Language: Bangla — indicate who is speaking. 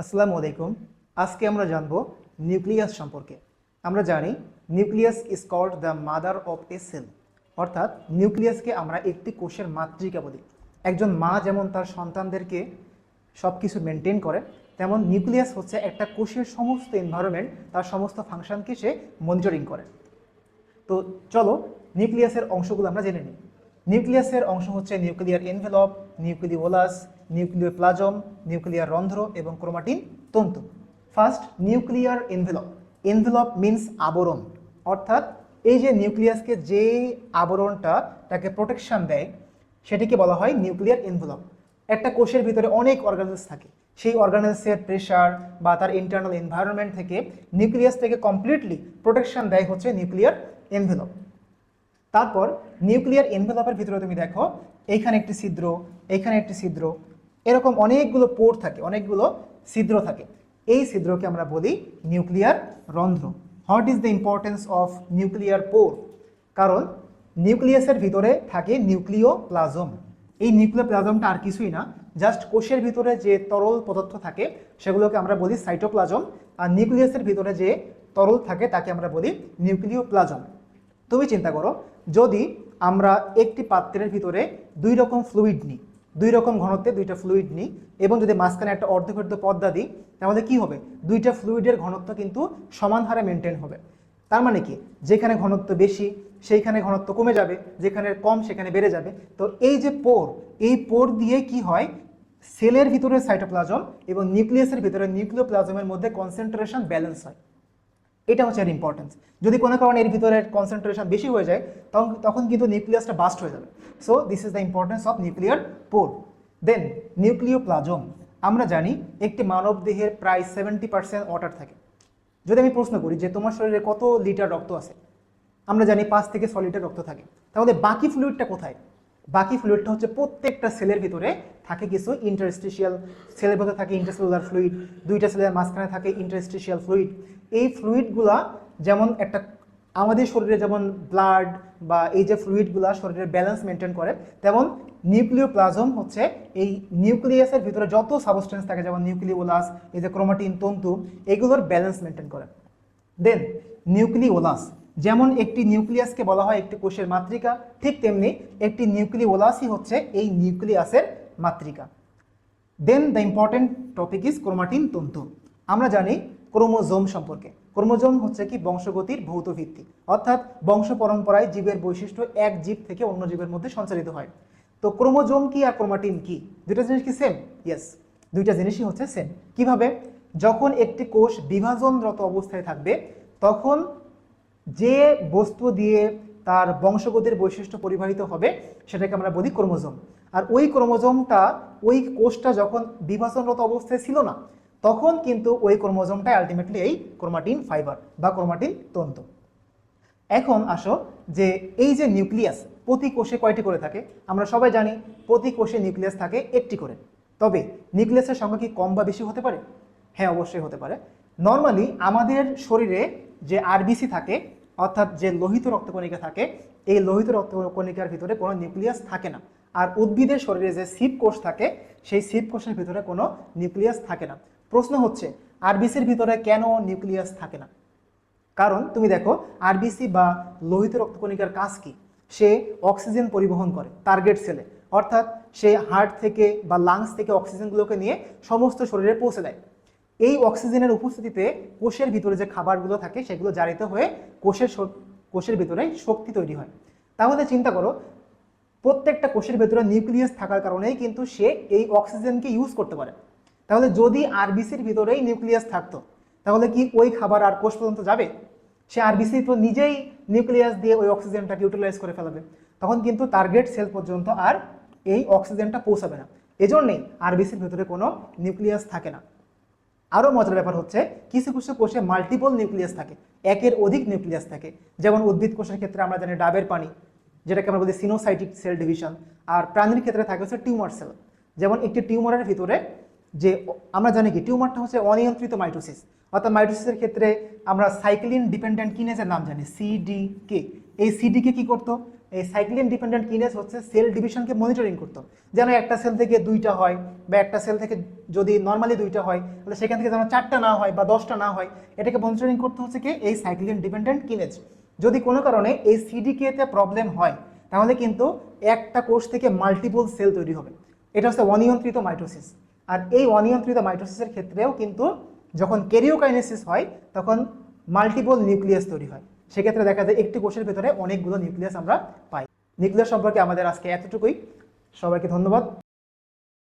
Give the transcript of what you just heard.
Speaker 1: আসসালামু আলাইকুম। আজকে আমরা জানব নিউক্লিয়াস সম্পর্কে। আমরা জানি nucleus is called the mother of a cell অর্থাৎ নিউক্লিয়াসকে আমরা একটি কোষের মাতৃকা বলি। একজন মা যেমন তার সন্তানদেরকে সব কিছু মেনটেন করে, তেমন নিউক্লিয়াস হচ্ছে একটা কোষের সমস্ত এনভায়রনমেন্ট তার সমস্ত ফাংশনকে সে মনিটরিং করে। তো চলো নিউক্লিয়াসের অংশগুলো আমরা জেনে নিই। নিউক্লিয়াসের অংশ হচ্ছে nuclear envelope, nucleolus nuclear plasm nuclear রন্ধ্র এবং ক্রোমাটিন তন্তু। First nuclear envelope envelope means আবরণ। অর্থাৎ এই যে নিউক্লিয়াসকে যে আবরণটা তাকে প্রোটেকশন দেয়, সেটিকে বলা হয় নিউক্লিয়ার এনভেলপ একটা কোষের ভিতরে অনেক অর্গানেলস থাকে। সেই অর্গানেলসের প্রেশার বা তার ইন্টারনাল এনভায়রনমেন্ট থেকে নিউক্লিয়াস থেকে কমপ্লিটলি প্রোটেকশন দেয় হচ্ছে নিউক্লিয়ার এনভেলপ তারপর নিউক্লিয়ার এনভেলপের ভিতরে তুমি দেখো এইখানে একটি ছিদ্র এইখানে একটি ছিদ্র, এরকম অনেকগুলো পোর থাকে, অনেকগুলো ছিদ্র থাকে। এই ছিদ্রকে আমরা বলি nuclear রন্ধ্র। What is the importance of nuclear pore কারণ নিউক্লিয়াসের ভিতরে থাকে নিউক্লিও প্লাজম এই নিউক্লিও প্লাজমটা আর কিছুই না জাস্ট কোষের ভিতরে যে তরল পদার্থ থাকে, সেগুলোকে আমরা বলি সাইটোপ্লাজম আর নিউক্লিয়াসের ভিতরে যে তরল থাকে, তাকে আমরা বলি নিউক্লিও প্লাজম তুমি চিন্তা করো, যদি আমরা একটি পাত্রের ভিতরে দুই রকম ফ্লুইড নিই, দুই রকম ঘনত্বে দুইটা ফ্লুইড নিই, এবং যদি মাঝখানে একটা অর্ধঘটিত পর্দা দিই, তাহলে কি হবে? দুইটা ফ্লুইডের ঘনত্ব কিন্তু সমান হারে মেনটেন হবে। তার মানে কি? যেখানে ঘনত্ব বেশি, সেইখানে ঘনত্ব কমে যাবে, যেখানে কম, সেখানে বেড়ে যাবে। তো এই যে পোর এই পোর দিয়ে কি হয়? সেলের ভিতরে সাইটোপ্লাজম এবং নিউক্লিয়াসের ভিতরে নিউক্লিওপ্লাজমের মধ্যে কনসেন্ট্রেশন ব্যালেন্স হয়। এটা হচ্ছে এর ইম্পর্টেন্স যদি কোনো কারণে এর ভিতরে কনসেন্ট্রেশন বেশি হয়ে যায়, তখন তখন কিন্তু নিউক্লিয়াসটা বাস্ট হয়ে যাবে। So this is the importance of nuclear pore then nucleoplasm আমরা জানি একটি মানব দেহের প্রায় সেভেন্টি পার্সেন্ট ওয়াটার থাকে। যদি আমি প্রশ্ন করি যে তোমার শরীরে কত লিটার রক্ত আছে? আমরা জানি পাঁচ থেকে ছ লিটার রক্ত থাকে। তাহলে বাকি ফ্লুইডটা কোথায়? বাকি ফ্লুইডটা হচ্ছে প্রত্যেকটা সেলের ভিতরে থাকে কিছু ইন্টারস্টিশিয়াল সেলের ভিতরে থাকে ইন্টারসেলুলার ফ্লুইড দুইটা সেলের মাঝখানে থাকে ইন্টারস্টিশিয়াল ফ্লুইড এই ফ্লুইডগুলা যেমন একটা আমাদের শরীরে যেমন ব্লাড বা এই যে ফ্লুইডগুলা শরীরের ব্যালেন্স মেনটেন করে, তেমন নিউক্লিওপ্লাজম হচ্ছে এই নিউক্লিয়াসের ভিতরে যত সাবস্টেন্স থাকে, যেমন নিউক্লিওলাস এই যে ক্রোমাটিন তন্তু, এগুলোর ব্যালেন্স মেনটেন করে। দেন নিউক্লিওলাস যেমন একটি নিউক্লিয়াসকে বলা হয় একটি কোষের মাতৃকা, ঠিক তেমনি একটি নিউক্লিওলাসই হচ্ছে এই নিউক্লিয়াসের মাতৃকা। Then the important topic is chromatin তন্তু। আমরা জানি ক্রোমোজোম সম্পর্কে। ক্রোমোজোম হচ্ছে কি বংশগতির ভৌত ভিত্তি। অর্থাৎ বংশ পরম্পরায় জীবের বৈশিষ্ট্য এক জীব থেকে অন্য জীবের মধ্যে সঞ্চালিত হয়। তো ক্রোমোজোম কি আর ক্রোমাটিন কি? দুইটা জিনিস কি সেম ইয়েস দুইটা জিনিসই হচ্ছে সেম কীভাবে? যখন একটি কোষ বিভাজনরত অবস্থায় থাকবে, তখন যে বস্তু দিয়ে তার বংশগতির বৈশিষ্ট্য পরিবাহিত হবে, সেটাকে আমরা বলি ক্রোমোজোম। আর ওই ক্রোমোজোমটা, ওই কোষটা যখন বিভাজনরত অবস্থায় ছিল না, তখন কিন্তু ওই ক্রোমোজোমটা আলটিমেটলি এই ক্রোমাটিন ফাইবার বা ক্রোমাটিন তন্তু। এখন আসো যে এই যে নিউক্লিয়াস প্রতি কোষে কয়টি করে থাকে? আমরা সবাই জানি প্রতি কোষে নিউক্লিয়াস থাকে একটি করে। তবে নিউক্লিয়াসের সংখ্যা কি কম বা বেশি হতে পারে? হ্যাঁ অবশ্যই হতে পারে। নর্মালি আমাদের শরীরে যে আরবিসি থাকে, অর্থাৎ যে লোহিত রক্তকণিকা থাকে, এই লোহিত রক্তকণিকার ভিতরে কোনো নিউক্লিয়াস থাকে না। আর উদ্ভিদের শরীরে যে সিপ কোষ থাকে, সেই সিপ কোষের ভিতরে কোনো নিউক্লিয়াস থাকে না। প্রশ্ন হচ্ছে আরবিসির ভিতরে কেন নিউক্লিয়াস থাকে না? কারণ তুমি দেখো আরবিসি বা লোহিত রক্তকণিকার কাজ কি? সে অক্সিজেন পরিবহন করে টার্গেট সেলে অর্থাৎ সে হার্ট থেকে বা লাংস থেকে অক্সিজেনগুলোকে নিয়ে সমস্ত শরীরে পৌঁছে দেয়। এই অক্সিজেনের উপস্থিতিতে কোষের ভিতরে যে খাবারগুলো থাকে সেগুলো জারিত হয়ে কোষের কোষের ভিতরে শক্তি তৈরি হয়। তাহলে চিন্তা করো, প্রত্যেকটা কোষের ভেতরে নিউক্লিয়াস থাকার কারণেই কিন্তু সে এই অক্সিজেনকে ইউজ করতে পারে। তাহলে যদি আরবিসির ভিতরেই নিউক্লিয়াস থাকতো, তাহলে কি ওই খাবার আর কোষ পর্যন্ত যাবে? সে আরবিসি তো নিজেই নিউক্লিয়াস দিয়ে ওই অক্সিজেনটাকে ইউটিলাইজ করে ফেলাবে। তখন কিন্তু টার্গেট সেল পর্যন্ত আর এই অক্সিজেনটা পৌঁছাবে না। এজন্যই আরবিসির ভেতরে কোনো নিউক্লিয়াস থাকে না। আরও মজার ব্যাপার হচ্ছে, কিছু কিছু কোষে মাল্টিপল নিউক্লিয়াস থাকে, একের অধিক নিউক্লিয়াস থাকে। যেমন উদ্ভিদ কোষের ক্ষেত্রে আমরা জানি ডাবের পানি, যেটাকে আমরা বলি সিনোসাইটিক সেল ডিভিশন আর প্রাণীর ক্ষেত্রে থাকে হচ্ছে টিউমার সেল যেমন একটি টিউমারের ভিতরে যে আমরা জানি কি, টিউমারটা হচ্ছে অনিয়ন্ত্রিত মাইটোসিস অর্থাৎ মাইটোসিসের ক্ষেত্রে আমরা সাইক্লিন ডিপেন্ডেন্ট কিনেজের নাম জানি সিডিকে এই সিডিকে কি করতো? এই সাইক্লিন ডিপেন্ডেন্ট কিনেস হচ্ছে সেল ডিভিশনকে মনিটরিং করতো যেন একটা সেল থেকে দুইটা হয় বা একটা সেল থেকে যদি নর্মালি দুইটা হয়, তাহলে সেখান থেকে যেন চারটা না হয় বা দশটা না হয়, এটাকে মনিটরিং করতে হচ্ছে কি? এই সাইক্লিন ডিপেন্ডেন্ট কিনেজ যদি কোনো কারণে এই সিডিকেতে প্রবলেম হয়, তাহলে কিন্তু একটা কোষ থেকে মাল্টিপল সেল তৈরি হবে। এটা হচ্ছে অনিয়ন্ত্রিত মাইটোসিস আর এই অনিয়ন্ত্রিত মাইটোসিসের ক্ষেত্রেও কিন্তু যখন কেরিওকাইনেসিস হয়, তখন মাল্টিপল নিউক্লিয়াস তৈরি হয়। সেক্ষেত্রে দেখা যায় একটি কোষের ভেতরে অনেকগুলো নিউক্লিয়াস আমরা পাই। নিউক্লিয়াস সম্পর্কে আমাদের আজকে এতটুকুই। সবাইকে ধন্যবাদ।